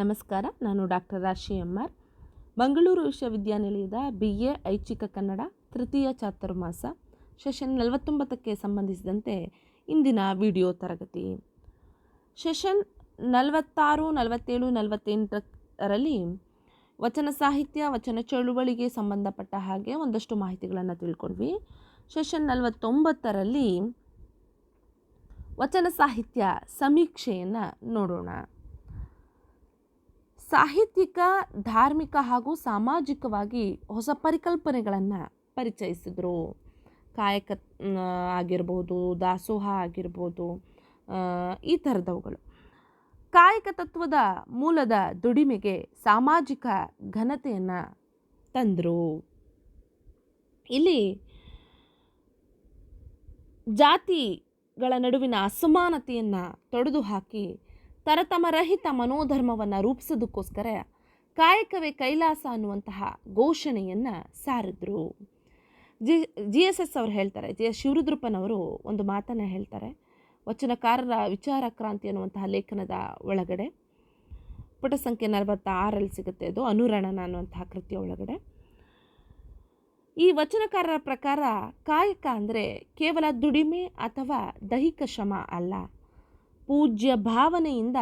ನಮಸ್ಕಾರ, ನಾನು ಡಾಕ್ಟರ್ ರಾಶಿ ಎಂ ಆರ್ ಮಂಗಳೂರು ವಿಶ್ವವಿದ್ಯಾನಿಲಯದ ಬಿ ಎ ಐಚ್ಛಿಕ ಕನ್ನಡ ತೃತೀಯ ಚಾತುರ್ಮಾಸ ಸೆಷನ್ ನಲವತ್ತೊಂಬತ್ತಕ್ಕೆ ಸಂಬಂಧಿಸಿದಂತೆ ಇಂದಿನ ವಿಡಿಯೋ ತರಗತಿ. ಸೆಷನ್ ನಲವತ್ತಾರು, ನಲವತ್ತೇಳು, ನಲವತ್ತೆಂಟರಲ್ಲಿ ವಚನ ಸಾಹಿತ್ಯ, ವಚನ ಚಳುವಳಿಗೆ ಸಂಬಂಧಪಟ್ಟ ಹಾಗೆ ಒಂದಷ್ಟು ಮಾಹಿತಿಗಳನ್ನು ತಿಳ್ಕೊಂಡ್ವಿ. ಸೆಷನ್ ನಲವತ್ತೊಂಬತ್ತರಲ್ಲಿ ವಚನ ಸಾಹಿತ್ಯ ಸಮೀಕ್ಷೆಯನ್ನು ನೋಡೋಣ. ಸಾಹಿತ್ಯಿಕ, ಧಾರ್ಮಿಕ ಹಾಗೂ ಸಾಮಾಜಿಕವಾಗಿ ಹೊಸ ಪರಿಕಲ್ಪನೆಗಳನ್ನು ಪರಿಚಯಿಸಿದರು. ಕಾಯಕ ಆಗಿರ್ಬೋದು, ದಾಸೋಹ ಆಗಿರ್ಬೋದು ಈ ಥರದವುಗಳು. ಕಾಯಕ ತತ್ವದ ಮೂಲದ ದುಡಿಮೆಗೆ ಸಾಮಾಜಿಕ ಘನತೆಯನ್ನು ತಂದರು. ಇಲ್ಲಿ ಜಾತಿಗಳ ನಡುವಿನ ಅಸಮಾನತೆಯನ್ನು ತೊಡೆದು ಹಾಕಿ ತರತಮರಹಿತ ಮನೋಧರ್ಮವನ್ನು ರೂಪಿಸೋದಕ್ಕೋಸ್ಕರ ಕಾಯಕವೇ ಕೈಲಾಸ ಅನ್ನುವಂತಹ ಘೋಷಣೆಯನ್ನು ಸಾರಿದ್ರು. ಜಿ ಜಿ ಎಸ್ ಎಸ್ ಅವರು ಹೇಳ್ತಾರೆ, ಜಿ ಎಸ್ ಶಿವರುದ್ರಪ್ಪನವರು ಒಂದು ಮಾತನ್ನು ಹೇಳ್ತಾರೆ, ವಚನಕಾರರ ವಿಚಾರ ಕ್ರಾಂತಿ ಅನ್ನುವಂತಹ ಲೇಖನದ ಒಳಗಡೆ. ಪುಟ ಸಂಖ್ಯೆ ನಲವತ್ತಾರಲ್ಲಿ ಸಿಗುತ್ತೆ ಅದು, ಅನುರಣನ ಅನ್ನುವಂತಹ ಕೃತಿಯ ಒಳಗಡೆ. ಈ ವಚನಕಾರರ ಪ್ರಕಾರ ಕಾಯಕ ಅಂದರೆ ಕೇವಲ ದುಡಿಮೆ ಅಥವಾ ದೈಹಿಕ ಶ್ರಮ ಅಲ್ಲ. ಪೂಜ್ಯ ಭಾವನೆಯಿಂದ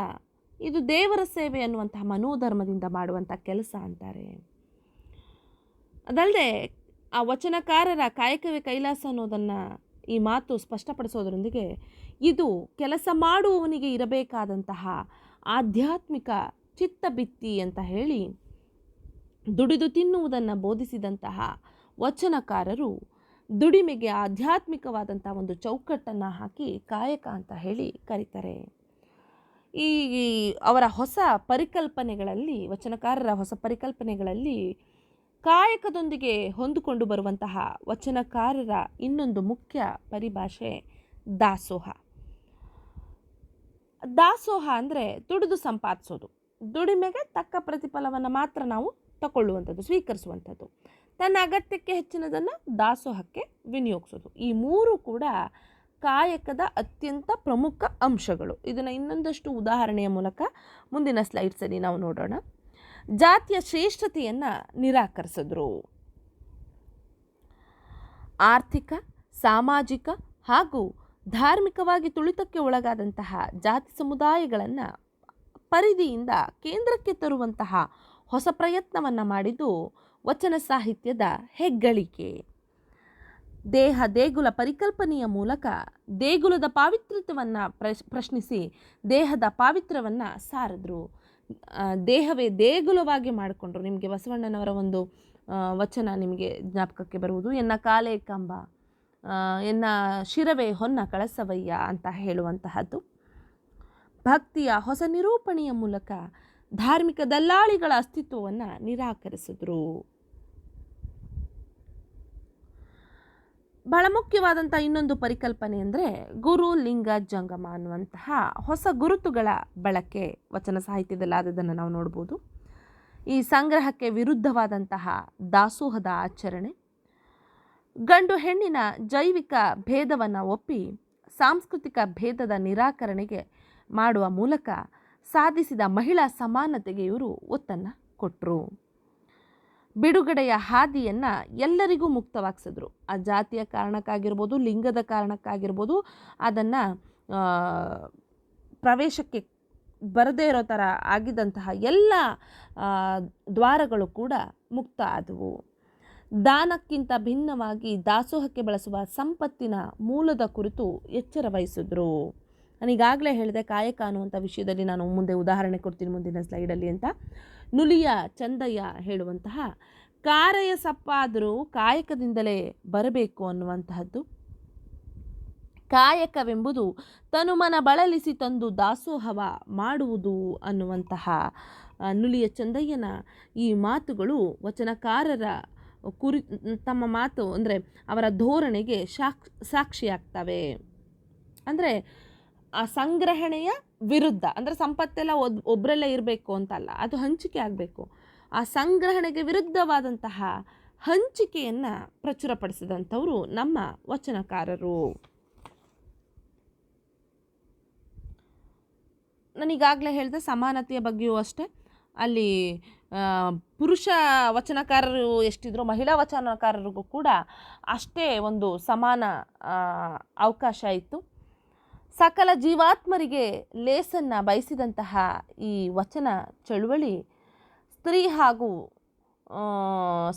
ಇದು ದೇವರ ಸೇವೆ ಅನ್ನುವಂತಹ ಮನೋಧರ್ಮದಿಂದ ಮಾಡುವಂಥ ಕೆಲಸ ಅಂತಾರೆ. ಅದಲ್ಲದೆ ಆ ವಚನಕಾರರ ಕಾಯಕವೇ ಕೈಲಾಸ ಅನ್ನೋದನ್ನು ಈ ಮಾತು ಸ್ಪಷ್ಟಪಡಿಸೋದರೊಂದಿಗೆ ಇದು ಕೆಲಸ ಮಾಡುವವನಿಗೆ ಇರಬೇಕಾದಂತಹ ಆಧ್ಯಾತ್ಮಿಕ ಚಿತ್ತಬಿತ್ತಿ ಅಂತ ಹೇಳಿ ದುಡಿದು ತಿನ್ನುವುದನ್ನು ಬೋಧಿಸಿದಂತಹ ವಚನಕಾರರು ದುಡಿಮೆಗೆ ಆಧ್ಯಾತ್ಮಿಕವಾದಂಥ ಒಂದು ಚೌಕಟ್ಟನ್ನು ಹಾಕಿ ಕಾಯಕ ಅಂತ ಹೇಳಿ ಕರೀತಾರೆ. ಈ ಅವರ ಹೊಸ ಪರಿಕಲ್ಪನೆಗಳಲ್ಲಿ, ವಚನಕಾರರ ಹೊಸ ಪರಿಕಲ್ಪನೆಗಳಲ್ಲಿ ಕಾಯಕದೊಂದಿಗೆ ಹೊಂದಿಕೊಂಡು ಬರುವಂತಹ ವಚನಕಾರರ ಇನ್ನೊಂದು ಮುಖ್ಯ ಪರಿಭಾಷೆ ದಾಸೋಹ. ದಾಸೋಹ ಅಂದರೆ ದುಡಿದು ಸಂಪಾದಿಸೋದು. ದುಡಿಮೆಗೆ ತಕ್ಕ ಪ್ರತಿಫಲವನ್ನು ಮಾತ್ರ ನಾವು ತಗೊಳ್ಳುವಂಥದ್ದು, ಸ್ವೀಕರಿಸುವಂಥದ್ದು. ತನ್ನ ಅಗತ್ಯಕ್ಕೆ ಹೆಚ್ಚಿನದನ್ನು ದಾಸೋಹಕ್ಕೆ ವಿನಿಯೋಗಿಸೋದು. ಈ ಮೂರು ಕೂಡ ಕಾಯಕದ ಅತ್ಯಂತ ಪ್ರಮುಖ ಅಂಶಗಳು. ಇದನ್ನು ಇನ್ನೊಂದಷ್ಟು ಉದಾಹರಣೆಯ ಮೂಲಕ ಮುಂದಿನ ಸ್ಲೈಡ್ಸಲ್ಲಿ ನಾವು ನೋಡೋಣ. ಜಾತಿಯ ಶ್ರೇಷ್ಠತೆಯನ್ನು ನಿರಾಕರಿಸಿದ್ರು. ಆರ್ಥಿಕ, ಸಾಮಾಜಿಕ ಹಾಗೂ ಧಾರ್ಮಿಕವಾಗಿ ತುಳಿತಕ್ಕೆ ಒಳಗಾದಂತಹ ಜಾತಿ ಸಮುದಾಯಗಳನ್ನು ಪರಿಧಿಯಿಂದ ಕೇಂದ್ರಕ್ಕೆ ತರುವಂತಹ ಹೊಸ ಪ್ರಯತ್ನವನ್ನು ಮಾಡಿದ್ದು ವಚನ ಸಾಹಿತ್ಯದ ಹೆಗ್ಗಳಿಕೆ. ದೇಹ ದೇಗುಲ ಪರಿಕಲ್ಪನೆಯ ಮೂಲಕ ದೇಗುಲದ ಪಾವಿತ್ರ್ಯವನ್ನು ಪ್ರಶ್ ಪ್ರಶ್ನಿಸಿ ದೇಹದ ಪಾವಿತ್ರ್ಯವನ್ನು ಸಾರಿದ್ರು. ದೇಹವೇ ದೇಗುಲವಾಗಿ ಮಾಡಿಕೊಂಡ್ರು. ನಿಮಗೆ ಬಸವಣ್ಣನವರ ಒಂದು ವಚನ ನಿಮಗೆ ಜ್ಞಾಪಕಕ್ಕೆ ಬರುವುದು, ಎನ್ನ ಕಾಲೇ ಕಂಬ ಎನ್ನ ಶಿರವೇ ಹೊನ್ನ ಕಳಸವಯ್ಯ ಅಂತ ಹೇಳುವಂತಹದ್ದು. ಭಕ್ತಿಯ ಹೊಸ ನಿರೂಪಣೆಯ ಮೂಲಕ ಧಾರ್ಮಿಕ ದಲ್ಲಾಳಿಗಳ ಅಸ್ತಿತ್ವವನ್ನು ನಿರಾಕರಿಸಿದ್ರು. ಬಹಳ ಮುಖ್ಯವಾದಂಥ ಇನ್ನೊಂದು ಪರಿಕಲ್ಪನೆ ಅಂದರೆ ಗುರು ಲಿಂಗ ಜಂಗಮ ಅನ್ನುವಂತಹ ಹೊಸ ಗುರುತುಗಳ ಬಳಕೆ ವಚನ ಸಾಹಿತ್ಯದಲ್ಲಾದದನ್ನು ನಾವು ನೋಡ್ಬೋದು. ಈ ಸಂಗ್ರಹಕ್ಕೆ ವಿರುದ್ಧವಾದಂತಹ ದಾಸೋಹದ ಆಚರಣೆ. ಗಂಡು ಹೆಣ್ಣಿನ ಜೈವಿಕ ಭೇದವನ್ನು ಒಪ್ಪಿ ಸಾಂಸ್ಕೃತಿಕ ಭೇದದ ನಿರಾಕರಣೆಗೆ ಮಾಡುವ ಮೂಲಕ ಸಾಧಿಸಿದ ಮಹಿಳಾ ಸಮಾನತೆಗೆ ಇವರು ಒತ್ತನ್ನು ಕೊಟ್ಟರು ಬಿಡುಗಡೆಯ ಹಾದಿಯನ್ನು ಎಲ್ಲರಿಗೂ ಮುಕ್ತವಾಗಿಸಿದ್ರು. ಆ ಜಾತಿಯ ಕಾರಣಕ್ಕಾಗಿರ್ಬೋದು, ಲಿಂಗದ ಕಾರಣಕ್ಕಾಗಿರ್ಬೋದು, ಅದನ್ನು ಪ್ರವೇಶಕ್ಕೆ ಬರದೇ ಇರೋ ಥರ ಆಗಿದ್ದಂತಹ ಎಲ್ಲ ದ್ವಾರಗಳು ಕೂಡ ಮುಕ್ತ ಆದವು. ದಾನಕ್ಕಿಂತ ಭಿನ್ನವಾಗಿ ದಾಸೋಹಕ್ಕೆ ಬಳಸುವ ಸಂಪತ್ತಿನ ಮೂಲದ ಕುರಿತು ಎಚ್ಚರ ವಹಿಸಿದ್ರು. ನಾನು ಈಗಾಗಲೇ ಹೇಳಿದೆ, ಕಾಯಕ ಅನ್ನುವಂಥ ವಿಷಯದಲ್ಲಿ ನಾನು ಮುಂದೆ ಉದಾಹರಣೆ ಕೊಡ್ತೀನಿ ಮುಂದಿನ ಸ್ಲೈಡಲ್ಲಿ ಅಂತ. ನುಲಿಯ ಚಂದಯ್ಯ ಹೇಳುವಂತಹ, ಕಾರಯ ಸಪ್ಪಾದರೂ ಕಾಯಕದಿಂದಲೇ ಬರಬೇಕು ಅನ್ನುವಂತಹದ್ದು. ಕಾಯಕವೆಂಬುದು ತನುಮನ ಬಳಲಿಸಿ ತಂದು ದಾಸೋಹವ ಮಾಡುವುದು ಅನ್ನುವಂತಹ ನುಲಿಯ ಚಂದಯ್ಯನ ಈ ಮಾತುಗಳು ವಚನಕಾರರ ಕುರಿ, ತಮ್ಮ ಮಾತು ಅಂದರೆ ಅವರ ಧೋರಣೆಗೆ ಸಾಕ್ಷ್ ಸಾಕ್ಷಿಯಾಗ್ತವೆ. ಅಂದರೆ ಆ ಸಂಗ್ರಹಣೆಯ ವಿರುದ್ಧ, ಅಂದರೆ ಸಂಪತ್ತೆಲ್ಲ ಒದ್ ಒಬ್ಬರಲ್ಲೇ ಇರಬೇಕು ಅಂತಲ್ಲ, ಅದು ಹಂಚಿಕೆ ಆಗಬೇಕು. ಆ ಸಂಗ್ರಹಣೆಗೆ ವಿರುದ್ಧವಾದಂತಹ ಹಂಚಿಕೆಯನ್ನು ಪ್ರಚುರಪಡಿಸಿದಂಥವರು ನಮ್ಮ ವಚನಕಾರರು. ನಾನೀಗಾಗಲೇ ಹೇಳಿದೆ, ಸಮಾನತೆಯ ಬಗ್ಗೆಯೂ ಅಷ್ಟೇ. ಅಲ್ಲಿ ಪುರುಷ ವಚನಕಾರರು ಎಷ್ಟಿದ್ರು, ಮಹಿಳಾ ವಚನಕಾರರಿಗೂ ಕೂಡ ಅಷ್ಟೇ ಒಂದು ಸಮಾನ ಅವಕಾಶ ಇತ್ತು. ಸಕಲ ಜೀವಾತ್ಮರಿಗೆ ಲೇಸನ್ನು ಬಯಸಿದಂತಹ ಈ ವಚನ ಚಳುವಳಿ ಸ್ತ್ರೀ ಹಾಗೂ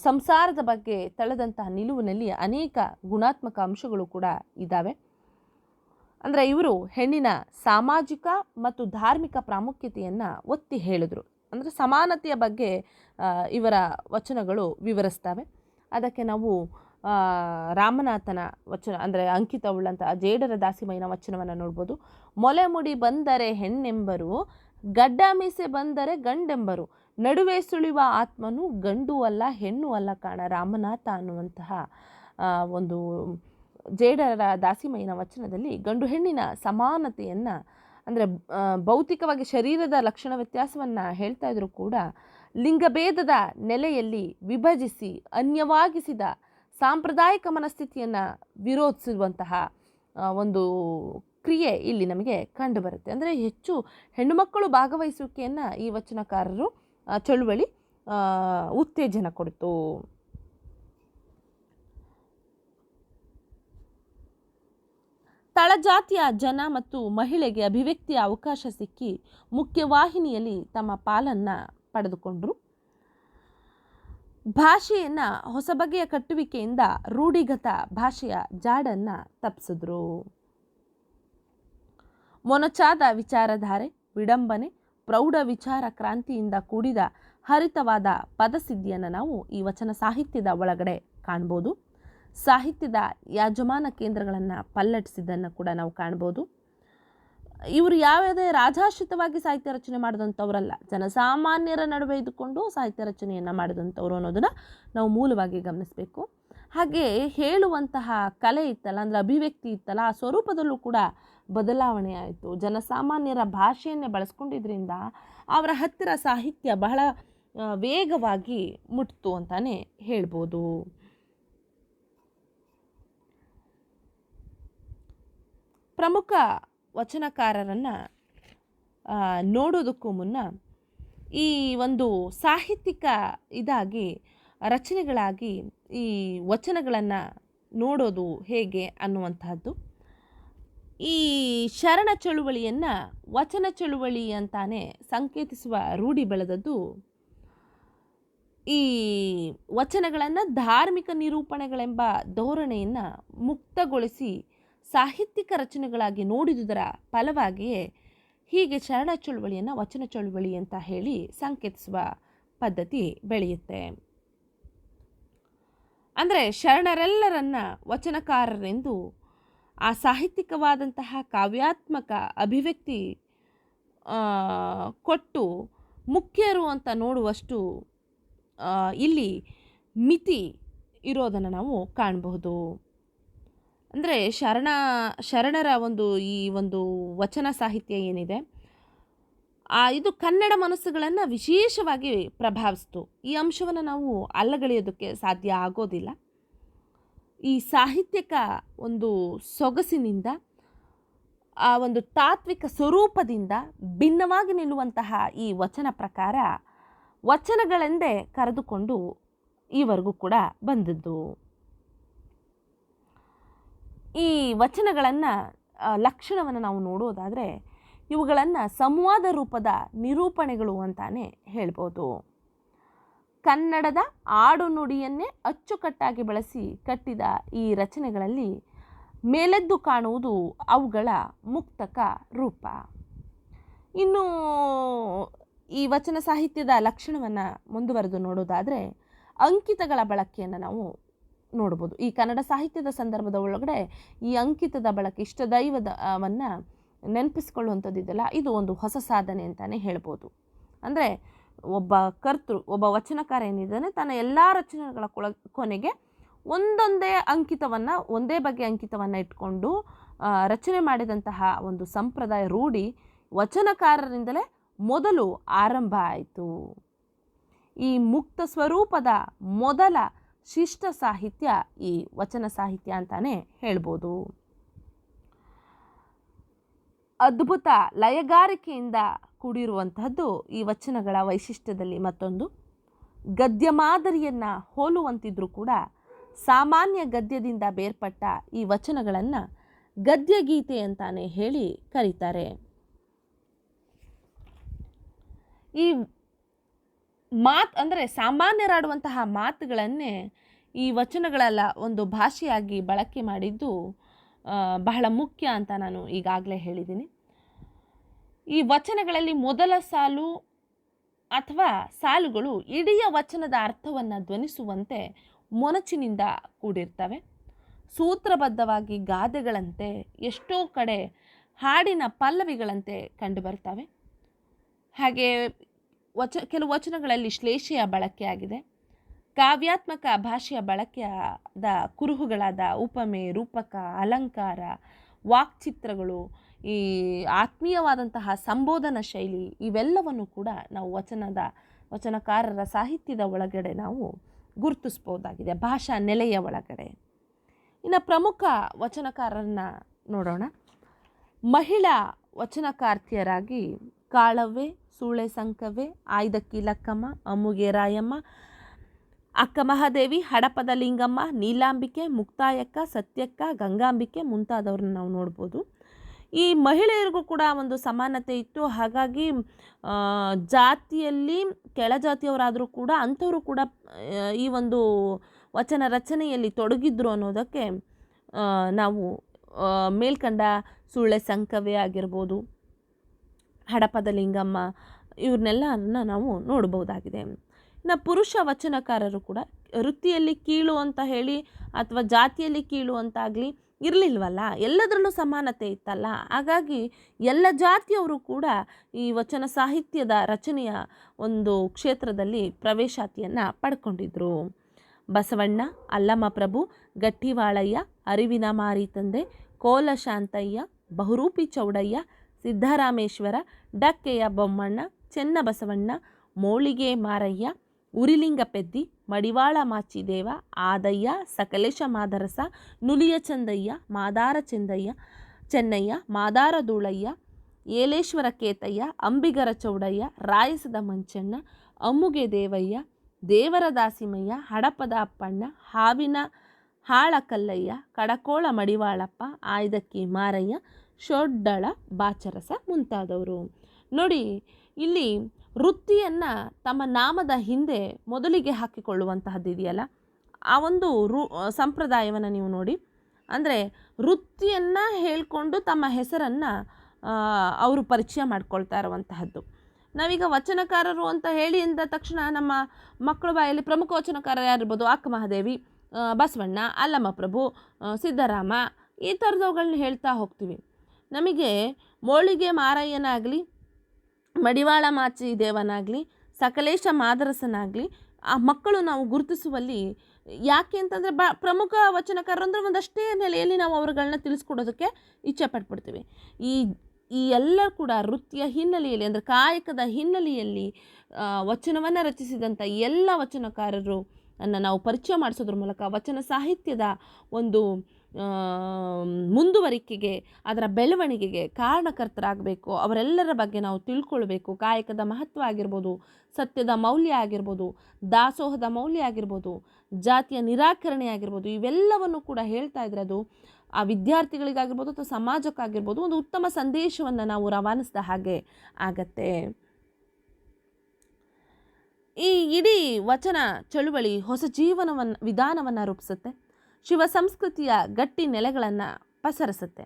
ಸಂಸಾರದ ಬಗ್ಗೆ ತಳೆದಂತಹ ನಿಲುವಿನಲ್ಲಿ ಅನೇಕ ಗುಣಾತ್ಮಕ ಅಂಶಗಳು ಕೂಡ ಇದ್ದಾವೆ. ಅಂದರೆ ಇವರು ಹೆಣ್ಣಿನ ಸಾಮಾಜಿಕ ಮತ್ತು ಧಾರ್ಮಿಕ ಪ್ರಾಮುಖ್ಯತೆಯನ್ನು ಒತ್ತಿ ಹೇಳಿದರು. ಅಂದರೆ ಸಮಾನತೆಯ ಬಗ್ಗೆ ಇವರ ವಚನಗಳು ವಿವರಿಸ್ತವೆ. ಅದಕ್ಕೆ ನಾವು ರಾಮನಾಥನ ವಚನ, ಅಂದರೆ ಅಂಕಿತವುಳ್ಳಂಥ ಜೇಡರ ದಾಸಿಮಯ್ಯನ ವಚನವನ್ನು ನೋಡ್ಬೋದು. ಮೊಲೆ ಮುಡಿ ಬಂದರೆ ಹೆಣ್ಣೆಂಬರು, ಗಡ್ಡ ಮೀಸೆ ಬಂದರೆ ಗಂಡೆಂಬರು, ನಡುವೆ ಸುಳಿಯುವ ಆತ್ಮನು ಗಂಡು ಅಲ್ಲ ಹೆಣ್ಣು ಅಲ್ಲ ಕಾಣ ರಾಮನಾಥ ಅನ್ನುವಂತಹ ಒಂದು ಜೇಡರ ದಾಸಿಮಯ್ಯನ ವಚನದಲ್ಲಿ ಗಂಡು ಹೆಣ್ಣಿನ ಸಮಾನತೆಯನ್ನು, ಅಂದರೆ ಭೌತಿಕವಾಗಿ ಶರೀರದ ಲಕ್ಷಣ ವ್ಯತ್ಯಾಸವನ್ನು ಹೇಳ್ತಾ ಇದ್ರು ಕೂಡ ಲಿಂಗಭೇದದ ನೆಲೆಯಲ್ಲಿ ವಿಭಜಿಸಿ, ಅನ್ಯವಾಗಿಸಿದ ಸಾಂಪ್ರದಾಯಿಕ ಮನಸ್ಥಿತಿಯನ್ನು ವಿರೋಧಿಸುವಂತಹ ಒಂದು ಕ್ರಿಯೆ ಇಲ್ಲಿ ನಮಗೆ ಕಂಡುಬರುತ್ತೆ. ಅಂದರೆ ಹೆಚ್ಚು ಹೆಣ್ಣುಮಕ್ಕಳು ಭಾಗವಹಿಸುವಿಕೆಯನ್ನು ಈ ವಚನಕಾರರು ಚಳುವಳಿ ಉತ್ತೇಜನ ಕೊಡಿತು. ತಳಜಾತಿಯ ಜನ ಮತ್ತು ಮಹಿಳೆಗೆ ಅಭಿವ್ಯಕ್ತಿಯ ಅವಕಾಶ ಸಿಕ್ಕಿ ಮುಖ್ಯವಾಹಿನಿಯಲ್ಲಿ ತಮ್ಮ ಪಾಲನ್ನು ಪಡೆದುಕೊಂಡರು. ಭಾಷೆಯನ್ನು, ಹೊಸ ಬಗೆಯ ಕಟ್ಟುವಿಕೆಯಿಂದ ರೂಢಿಗತ ಭಾಷೆಯ ಜಾಡನ್ನು ತಪ್ಪಿಸಿದ್ರು ಮೊನಚಾದ ವಿಚಾರಧಾರೆ, ವಿಡಂಬನೆ, ಪ್ರೌಢ ವಿಚಾರ ಕ್ರಾಂತಿಯಿಂದ ಕೂಡಿದ ಹರಿತವಾದ ಪದಸಿದ್ಧಿಯನ್ನು ನಾವು ಈ ವಚನ ಸಾಹಿತ್ಯದ ಒಳಗಡೆ ಕಾಣ್ಬೋದು. ಸಾಹಿತ್ಯದ ಯಾಜಮಾನ ಕೇಂದ್ರಗಳನ್ನು ಪಲ್ಲಟಿಸಿದ್ದನ್ನು ಕೂಡ ನಾವು ಕಾಣ್ಬೋದು. ಇವರು ಯಾವ್ಯಾವುದೇ ರಾಜಾಶ್ರಿತವಾಗಿ ಸಾಹಿತ್ಯ ರಚನೆ ಮಾಡಿದಂಥವರಲ್ಲ, ಜನಸಾಮಾನ್ಯರ ನಡುವೆ ಇದ್ದುಕೊಂಡು ಸಾಹಿತ್ಯ ರಚನೆಯನ್ನು ಮಾಡಿದಂಥವ್ರು ಅನ್ನೋದನ್ನು ನಾವು ಮೂಲವಾಗಿ ಗಮನಿಸಬೇಕು. ಹಾಗೆ ಹೇಳುವಂತಹ ಕಲೆ ಇತ್ತಲ್ಲ, ಅಂದರೆ ಅಭಿವ್ಯಕ್ತಿ ಇತ್ತಲ್ಲ, ಆ ಸ್ವರೂಪದಲ್ಲೂ ಕೂಡ ಬದಲಾವಣೆ ಆಯಿತು. ಜನಸಾಮಾನ್ಯರ ಭಾಷೆಯನ್ನೇ ಬಳಸ್ಕೊಂಡಿದ್ರಿಂದ ಅವರ ಹತ್ತಿರ ಸಾಹಿತ್ಯ ಬಹಳ ವೇಗವಾಗಿ ಮುಟ್ತು ಅಂತಾನೆ ಹೇಳ್ಬೋದು. ಪ್ರಮುಖ ವಚನಕಾರರನ್ನು ನೋಡೋದಕ್ಕೂ ಮುನ್ನ ಈ ಒಂದು ಸಾಹಿತ್ಯಿಕ ಇದಾಗಿ, ರಚನೆಗಳಾಗಿ ಈ ವಚನಗಳನ್ನು ನೋಡೋದು ಹೇಗೆ ಅನ್ನುವಂತಹದ್ದು. ಈ ಶರಣ ಚಳುವಳಿಯನ್ನು ವಚನ ಚಳುವಳಿ ಅಂತಾನೆ ಸಂಕೇತಿಸುವ ರೂಢಿ ಬೆಳೆದದ್ದು ಈ ವಚನಗಳನ್ನು ಧಾರ್ಮಿಕ ನಿರೂಪಣೆಗಳೆಂಬ ಧೋರಣೆಯನ್ನು ಮುಕ್ತಗೊಳಿಸಿ ಸಾಹಿತ್ಯಿಕ ರಚನೆಗಳಾಗಿ ನೋಡಿದುದರ ಫಲವಾಗಿಯೇ ಹೀಗೆ ಶರಣ ಚಳುವಳಿಯನ್ನು, ವಚನ ಚಳುವಳಿ ಅಂತ ಹೇಳಿ ಸಂಕೇತಿಸುವ ಪದ್ಧತಿ ಬೆಳೆಯುತ್ತೆ. ಅಂದರೆ ಶರಣರೆಲ್ಲರನ್ನ ವಚನಕಾರರೆಂದು ಆ ಸಾಹಿತ್ಯಿಕವಾದಂತಹ ಕಾವ್ಯಾತ್ಮಕ ಅಭಿವ್ಯಕ್ತಿ ಕೊಟ್ಟು ಮುಖ್ಯರು ಅಂತ ನೋಡುವಷ್ಟು ಇಲ್ಲಿ ಮಿತಿ ಇರೋದನ್ನು ನಾವು ಕಾಣಬಹುದು. ಅಂದರೆ ಶರಣ, ಶರಣರ ಒಂದು ಈ ಒಂದು ವಚನ ಸಾಹಿತ್ಯ ಏನಿದೆ, ಆ ಇದು ಕನ್ನಡ ಮನಸ್ಸುಗಳನ್ನು ವಿಶೇಷವಾಗಿ ಪ್ರಭಾವಿಸ್ತು. ಈ ಅಂಶವನ್ನು ನಾವು ಅಲ್ಲಗಳೆಯೋದಕ್ಕೆ ಸಾಧ್ಯ ಆಗೋದಿಲ್ಲ. ಈ ಸಾಹಿತ್ಯಕ ಒಂದು ಸೊಗಸಿನಿಂದ, ಆ ಒಂದು ತಾತ್ವಿಕ ಸ್ವರೂಪದಿಂದ ಭಿನ್ನವಾಗಿ ನಿಲ್ಲುವಂತಹ ಈ ವಚನ ಪ್ರಕಾರ ವಚನಗಳೆಂದೇ ಕರೆದುಕೊಂಡು ಈವರೆಗೂ ಕೂಡ ಬಂದದ್ದು. ಈ ವಚನಗಳನ್ನು ಲಕ್ಷಣವನ್ನು ನಾವು ನೋಡೋದಾದರೆ ಇವುಗಳನ್ನು ಸಂವಾದ ರೂಪದ ನಿರೂಪಣೆಗಳು ಅಂತಾನೆ ಹೇಳ್ಬೋದು. ಕನ್ನಡದ ಆಡು ನುಡಿಯನ್ನೇ ಅಚ್ಚುಕಟ್ಟಾಗಿ ಬಳಸಿ ಕಟ್ಟಿದ ಈ ರಚನೆಗಳಲ್ಲಿ ಮೇಲೆದ್ದು ಕಾಣುವುದು ಅವುಗಳ ಮುಕ್ತಕ ರೂಪ. ಇನ್ನು ಈ ವಚನ ಸಾಹಿತ್ಯದ ಲಕ್ಷಣವನ್ನು ಮುಂದುವರೆದು ನೋಡೋದಾದರೆ ಅಂಕಿತಗಳ ಬಳಕೆಯನ್ನು ನಾವು ನೋಡ್ಬೋದು. ಈ ಕನ್ನಡ ಸಾಹಿತ್ಯದ ಸಂದರ್ಭದ ಒಳಗಡೆ ಈ ಅಂಕಿತದ ಬಳಕೆ, ಇಷ್ಟ ದೈವದವನ್ನು ನೆನಪಿಸ್ಕೊಳ್ಳುವಂಥದ್ದಿದೆಯಲ್ಲ ಇದು ಒಂದು ಹೊಸ ಸಾಧನೆ ಅಂತಲೇ ಹೇಳ್ಬೋದು. ಅಂದರೆ ಒಬ್ಬ ಕರ್ತೃ, ಒಬ್ಬ ವಚನಕಾರ ಏನಿದ್ದಾನೆ, ತನ್ನ ಎಲ್ಲ ರಚನೆಗಳ ಕೊಳ, ಕೊನೆಗೆ ಒಂದೊಂದೇ ಅಂಕಿತವನ್ನು, ಒಂದೇ ಬಗೆಯ ಅಂಕಿತವನ್ನು ಇಟ್ಕೊಂಡು ರಚನೆ ಮಾಡಿದಂತಹ ಒಂದು ಸಂಪ್ರದಾಯ ರೂಢಿ ವಚನಕಾರರಿಂದಲೇ ಮೊದಲು ಆರಂಭ ಆಯಿತು. ಈ ಮುಕ್ತ ಸ್ವರೂಪದ ಮೊದಲ ಶಿಷ್ಟ ಸಾಹಿತ್ಯ ಈ ವಚನ ಸಾಹಿತ್ಯ ಅಂತಾನೆ ಹೇಳ್ಬೋದು. ಅದ್ಭುತ ಲಯಗಾರಿಕೆಯಿಂದ ಕೂಡಿರುವಂತಹದ್ದು ಈ ವಚನಗಳ ವೈಶಿಷ್ಟ್ಯದಲ್ಲಿ ಮತ್ತೊಂದು. ಗದ್ಯ ಮಾದರಿಯನ್ನು ಹೋಲುವಂತಿದ್ರೂ ಕೂಡ ಸಾಮಾನ್ಯ ಗದ್ಯದಿಂದ ಬೇರ್ಪಟ್ಟ ಈ ವಚನಗಳನ್ನು ಗದ್ಯಗೀತೆ ಅಂತಾನೆ ಹೇಳಿ ಕರೀತಾರೆ. ಈ ಮಾತು ಅಂದರೆ ಸಾಮಾನ್ಯರಾಡುವಂತಹ ಮಾತುಗಳನ್ನೇ ಈ ವಚನಗಳೆಲ್ಲ ಒಂದು ಭಾಷೆಯಾಗಿ ಬಳಕೆ ಮಾಡಿದ್ದು ಬಹಳ ಮುಖ್ಯ ಅಂತ ನಾನು ಈಗಾಗಲೇ ಹೇಳಿದ್ದೀನಿ. ಈ ವಚನಗಳಲ್ಲಿ ಮೊದಲ ಸಾಲು ಅಥವಾ ಸಾಲುಗಳು ಇಡೀ ವಚನದ ಅರ್ಥವನ್ನು ಧ್ವನಿಸುವಂತೆ ಮೊನಚಿನಿಂದ ಕೂಡಿರ್ತವೆ. ಸೂತ್ರಬದ್ಧವಾಗಿ ಗಾದೆಗಳಂತೆ ಎಷ್ಟೋ ಕಡೆ ಹಾಡಿನ ಪಲ್ಲವಿಗಳಂತೆ ಕಂಡುಬರ್ತವೆ. ಹಾಗೆ ವಚ, ಕೆಲವು ವಚನಗಳಲ್ಲಿ ಶ್ಲೇಷೆಯ ಬಳಕೆಯಾಗಿದೆ ಕಾವ್ಯಾತ್ಮಕ ಭಾಷೆಯ ಬಳಕೆಯಾದ ಕುರುಹುಗಳಾದ ಉಪಮೆ, ರೂಪಕ, ಅಲಂಕಾರ, ವಾಕ್ಚಿತ್ರಗಳು, ಈ ಆತ್ಮೀಯವಾದಂತಹ ಸಂಬೋಧನ ಶೈಲಿ ಇವೆಲ್ಲವನ್ನು ಕೂಡ ನಾವು ವಚನದ, ವಚನಕಾರರ ಸಾಹಿತ್ಯದ ಒಳಗಡೆ ನಾವು ಗುರುತಿಸ್ಬೋದಾಗಿದೆ. ಭಾಷಾ ನೆಲೆಯ ಒಳಗಡೆ. ಇನ್ನು ಪ್ರಮುಖ ವಚನಕಾರರನ್ನ ನೋಡೋಣ. ಮಹಿಳಾ ವಚನಕಾರ್ತಿಯರಾಗಿ ಕಾಳವ್ವೆ ಸೂಳೆ ಸಂಕವೆ, ಆಯ್ದಕ್ಕಿ ಲಕ್ಕಮ್ಮ, ಅಮ್ಮುಗೆ ರಾಯಮ್ಮ, ಅಕ್ಕ ಮಹಾದೇವಿ, ಹಡಪದ ಲಿಂಗಮ್ಮ, ನೀಲಾಂಬಿಕೆ, ಮುಕ್ತಾಯಕ್ಕ, ಸತ್ಯಕ್ಕ, ಗಂಗಾಂಬಿಕೆ ಮುಂತಾದವ್ರನ್ನ ನಾವು ನೋಡ್ಬೋದು. ಈ ಮಹಿಳೆಯರಿಗೂ ಕೂಡ ಒಂದು ಸಮಾನತೆ ಇತ್ತು. ಹಾಗಾಗಿ ಜಾತಿಯಲ್ಲಿ ಜಾತಿಯಲ್ಲಿ ಕೆಳಜಾತಿಯವರಾದರೂ ಕೂಡ ಅಂಥವರು ಕೂಡ ಈ ಒಂದು ವಚನ ರಚನೆಯಲ್ಲಿ ತೊಡಗಿದ್ರು ಅನ್ನೋದಕ್ಕೆ ನಾವು ಮೇಲ್ಕಂಡ ಸುಳ್ಳೆ ಸಂಕವೇ ಆಗಿರ್ಬೋದು. ಹಡಪದ ಲಿಂಗಮ್ಮ ನಾವು ನೋಡಬಹುದಾಗಿದೆ. ಇನ್ನು ಪುರುಷ ವಚನಕಾರರು ಕೂಡ ವೃತ್ತಿಯಲ್ಲಿ ಕೀಳು ಅಂತ ಹೇಳಿ ಅಥವಾ ಜಾತಿಯಲ್ಲಿ ಕೀಳು ಅಂತಾಗಲಿ ಇರಲಿಲ್ವಲ್ಲ? ಎಲ್ಲದರಲ್ಲೂ ಸಮಾನತೆ ಇತ್ತಲ್ಲ? ಹಾಗಾಗಿ ಎಲ್ಲ ಜಾತಿಯವರು ಕೂಡ ಈ ವಚನ ಸಾಹಿತ್ಯದ ರಚನೆಯ ಒಂದು ಕ್ಷೇತ್ರದಲ್ಲಿ ಪ್ರವೇಶಾತಿಯನ್ನು ಪಡ್ಕೊಂಡಿದ್ರು. ಬಸವಣ್ಣ, ಅಲ್ಲಮ್ಮ ಪ್ರಭು, ಗಟ್ಟಿವಾಳಯ್ಯ, ಅರಿವಿನ ಮಾರಿ ತಂದೆ, ಕೋಲ ಶಾಂತಯ್ಯ, ಬಹುರೂಪಿ ಚೌಡಯ್ಯ ಸಿದ್ದರಾಮೇಶ್ವರ ಡಕ್ಕೆಯ ಬೊಮ್ಮಣ್ಣ, ಚೆನ್ನಬಸವಣ್ಣ, ಮೋಳಿಗೆ ಮಾರಯ್ಯ ಉರಿಲಿಂಗ ಪೆದ್ದಿ ಮಡಿವಾಳ ಮಾಚಿದೇವ, ಆದಯ್ಯ, ಸಕಲೇಶ ಮಾದರಸ, ನುಲಿಯ ಚಂದಯ್ಯ, ಮಾದಾರ ಚಂದಯ್ಯ, ಚೆನ್ನಯ್ಯ, ಮಾದಾರ ಧೂಳಯ್ಯ, ಏಲೇಶ್ವರ ಕೇತಯ್ಯ, ಅಂಬಿಗರ ಚೌಡಯ್ಯ, ರಾಯಸದ ಮಂಚಣ್ಣ, ಅಮ್ಮುಗೆ ದೇವಯ್ಯ, ದೇವರ ದಾಸಿಮಯ್ಯ, ಹಡಪದ ಅಪ್ಪಣ್ಣ, ಹಾವಿನ ಹಾಳಕಲ್ಲಯ್ಯ, ಕಡಕೋಳ ಮಡಿವಾಳಪ್ಪ, ಆಯ್ದಕ್ಕಿ ಮಾರಯ್ಯ ಶೊಡ್ಡಳ ಬಾಚರಸ ಮುಂತಾದವರು. ನೋಡಿ, ಇಲ್ಲಿ ವೃತ್ತಿಯನ್ನು ತಮ್ಮ ನಾಮದ ಹಿಂದೆ ಮೊದಲಿಗೆ ಹಾಕಿಕೊಳ್ಳುವಂತಹದ್ದು ಇದೆಯಲ್ಲ? ಆ ಒಂದು ರು ಸಂಪ್ರದಾಯವನ್ನು ನೀವು ನೋಡಿ. ಅಂದರೆ ವೃತ್ತಿಯನ್ನು ಹೇಳಿಕೊಂಡು ತಮ್ಮ ಹೆಸರನ್ನು ಅವರು ಪರಿಚಯ ಮಾಡ್ಕೊಳ್ತಾ ಇರುವಂತಹದ್ದು. ನಾವೀಗ ವಚನಕಾರರು ಅಂತ ಹೇಳಿ ಅಂದ ತಕ್ಷಣ ನಮ್ಮ ಮಕ್ಕಳ ಬಾಯಲ್ಲಿ ಪ್ರಮುಖ ವಚನಕಾರ ಯಾರಿರ್ಬೋದು? ಅಕ್ಕ ಮಹಾದೇವಿ ಬಸವಣ್ಣ, ಅಲ್ಲಮ್ಮ ಪ್ರಭು ಸಿದ್ದರಾಮ ಈ ಥರದವುಗಳನ್ನ ಹೇಳ್ತಾ ಹೋಗ್ತೀವಿ. ನಮಗೆ ಮೋಳಿಗೆ ಮಾರಯ್ಯನಾಗಲಿ, ಮಡಿವಾಳ ಮಾಚಿ ದೇವನಾಗಲಿ, ಸಕಲೇಶ ಮಾದರಸನಾಗಲಿ, ಆ ಮಕ್ಕಳು ನಾವು ಗುರುತಿಸುವಲ್ಲಿ ಯಾಕೆ ಅಂತಂದರೆ ಬ ಪ್ರಮುಖ ವಚನಕಾರರು ಅಂದರೆ ಒಂದಷ್ಟೇ ನೆಲೆಯಲ್ಲಿ ನಾವು ಅವರುಗಳನ್ನ ತಿಳಿಸ್ಕೊಡೋದಕ್ಕೆ ಇಚ್ಛೆ ಪಟ್ಬಿಡ್ತೀವಿ. ಈ ಈ ಎಲ್ಲ ಕೂಡ ವೃತ್ತಿಯ ಹಿನ್ನೆಲೆಯಲ್ಲಿ ಅಂದರೆ ಕಾಯಕದ ಹಿನ್ನೆಲೆಯಲ್ಲಿ ವಚನವನ್ನು ರಚಿಸಿದಂಥ ಎಲ್ಲ ವಚನಕಾರರು ಅನ್ನು ನಾವು ಪರಿಚಯ ಮಾಡಿಸೋದ್ರ ಮೂಲಕ ವಚನ ಸಾಹಿತ್ಯದ ಒಂದು ಮುಂದುವರಿಕೆಗೆ, ಅದರ ಬೆಳವಣಿಗೆಗೆ ಕಾರಣಕರ್ತರಾಗಬೇಕು. ಅವರೆಲ್ಲರ ಬಗ್ಗೆ ನಾವು ತಿಳ್ಕೊಳ್ಬೇಕು. ಕಾಯಕದ ಮಹತ್ವ ಆಗಿರ್ಬೋದು, ಸತ್ಯದ ಮೌಲ್ಯ ಆಗಿರ್ಬೋದು, ದಾಸೋಹದ ಮೌಲ್ಯ ಆಗಿರ್ಬೋದು, ಜಾತಿಯ ನಿರಾಕರಣೆ ಆಗಿರ್ಬೋದು, ಇವೆಲ್ಲವನ್ನು ಕೂಡ ಹೇಳ್ತಾ ಇದ್ರೆ ಅದು ಆ ವಿದ್ಯಾರ್ಥಿಗಳಿಗಾಗಿರ್ಬೋದು ಅಥವಾ ಸಮಾಜಕ್ಕಾಗಿರ್ಬೋದು ಒಂದು ಉತ್ತಮ ಸಂದೇಶವನ್ನು ನಾವು ರವಾನಿಸಿದ ಹಾಗೆ ಆಗತ್ತೆ. ಈ ಇಡೀ ವಚನ ಚಳುವಳಿ ಹೊಸ ಜೀವನವನ್ನು, ವಿಧಾನವನ್ನು ರೂಪಿಸುತ್ತೆ. ಶಿವ ಸಂಸ್ಕೃತಿಯ ಗಟ್ಟಿ ನೆಲೆಗಳನ್ನು ಪಸರಿಸುತ್ತೆ.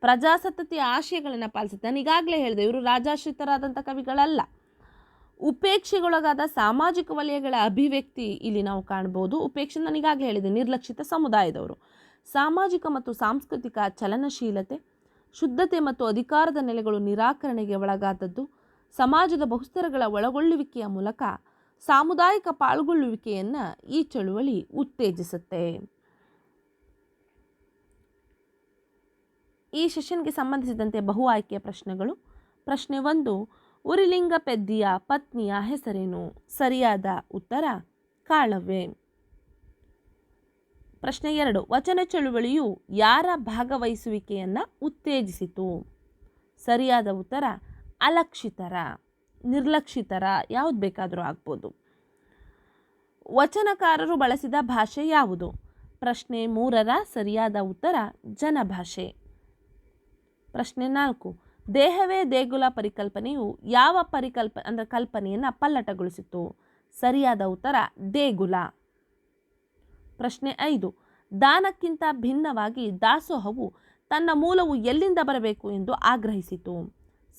ಪ್ರಜಾಸತ್ತತೆಯ ಆಶಯಗಳನ್ನು ಪಾಲಿಸುತ್ತೆ. ನಾನು ಈಗಾಗಲೇ ಹೇಳಿದೆ, ಇವರು ರಾಜಾಶ್ರಿತರಾದಂಥ ಕವಿಗಳಲ್ಲ. ಉಪೇಕ್ಷೆಗೊಳಗಾದ ಸಾಮಾಜಿಕ ವಲಯಗಳ ಅಭಿವ್ಯಕ್ತಿ ಇಲ್ಲಿ ನಾವು ಕಾಣ್ಬೋದು. ಉಪೇಕ್ಷೆ ನಾನು ಈಗಾಗಲೇ ಹೇಳಿದೆ, ನಿರ್ಲಕ್ಷಿತ ಸಮುದಾಯದವರು. ಸಾಮಾಜಿಕ ಮತ್ತು ಸಾಂಸ್ಕೃತಿಕ ಚಲನಶೀಲತೆ, ಶುದ್ಧತೆ ಮತ್ತು ಅಧಿಕಾರದ ನೆಲೆಗಳು ನಿರಾಕರಣೆಗೆ ಒಳಗಾದದ್ದು, ಸಮಾಜದ ಬಹುಸ್ತರಗಳ ಒಳಗೊಳ್ಳುವಿಕೆಯ ಮೂಲಕ ಸಾಮುದಾಯಿಕ ಪಾಲ್ಗೊಳ್ಳುವಿಕೆಯನ್ನು ಈ ಚಳುವಳಿ ಉತ್ತೇಜಿಸುತ್ತೆ. ಈ ಸೆಷನ್ಗೆ ಸಂಬಂಧಿಸಿದಂತೆ ಬಹು ಆಯ್ಕೆಯ ಪ್ರಶ್ನೆಗಳು. ಪ್ರಶ್ನೆ ಒಂದು, ಉರಿಲಿಂಗ ಪೆದ್ದಿಯ ಪತ್ನಿಯ ಹೆಸರೇನು? ಸರಿಯಾದ ಉತ್ತರ ಕಾಳವೆ ಪ್ರಶ್ನೆ ಎರಡು, ವಚನ ಚಳುವಳಿಯು ಯಾರ ಭಾಗವಹಿಸುವಿಕೆಯನ್ನು ಉತ್ತೇಜಿಸಿತು? ಸರಿಯಾದ ಉತ್ತರ, ಅಲಕ್ಷಿತರ. ನಿರ್ಲಕ್ಷಿತರ, ಯಾವುದು ಬೇಕಾದರೂ ಆಗ್ಬೋದು. ವಚನಕಾರರು ಬಳಸಿದ ಭಾಷೆ ಯಾವುದು? ಪ್ರಶ್ನೆ ಮೂರರ ಸರಿಯಾದ ಉತ್ತರ, ಜನಭಾಷೆ. ಪ್ರಶ್ನೆ ನಾಲ್ಕು. ದೇಹವೇ ದೇಗುಲ ಪರಿಕಲ್ಪನೆಯು ಯಾವ ಪರಿಕಲ್ಪ, ಅಂದರೆ ಕಲ್ಪನೆಯನ್ನು ಪಲ್ಲಟಗೊಳಿಸಿತು ಸರಿಯಾದ ಉತ್ತರ, ದೇಗುಲ. ಪ್ರಶ್ನೆ ಐದು. ದಾನಕ್ಕಿಂತ ಭಿನ್ನವಾಗಿ ದಾಸೋಹವು ತನ್ನ ಮೂಲವು ಎಲ್ಲಿಂದ ಬರಬೇಕು ಎಂದು ಆಗ್ರಹಿಸಿತು?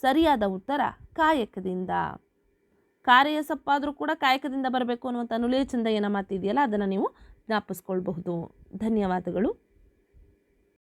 ಸರಿಯಾದ ಉತ್ತರ, ಕಾಯಕದಿಂದ. ಕಾರ್ಯ ಸಪ್ಪಾದರೂ ಕೂಡ ಕಾಯಕದಿಂದ ಬರಬೇಕು ಅನ್ನುವಂಥ ನುಲಿಯ ಚಂದಯ್ಯನ ಮಾತಿದೆಯಲ್ಲ, ಅದನ್ನು ನೀವು ಜ್ಞಾಪಿಸ್ಕೊಳ್ಬಹುದು. ಧನ್ಯವಾದಗಳು.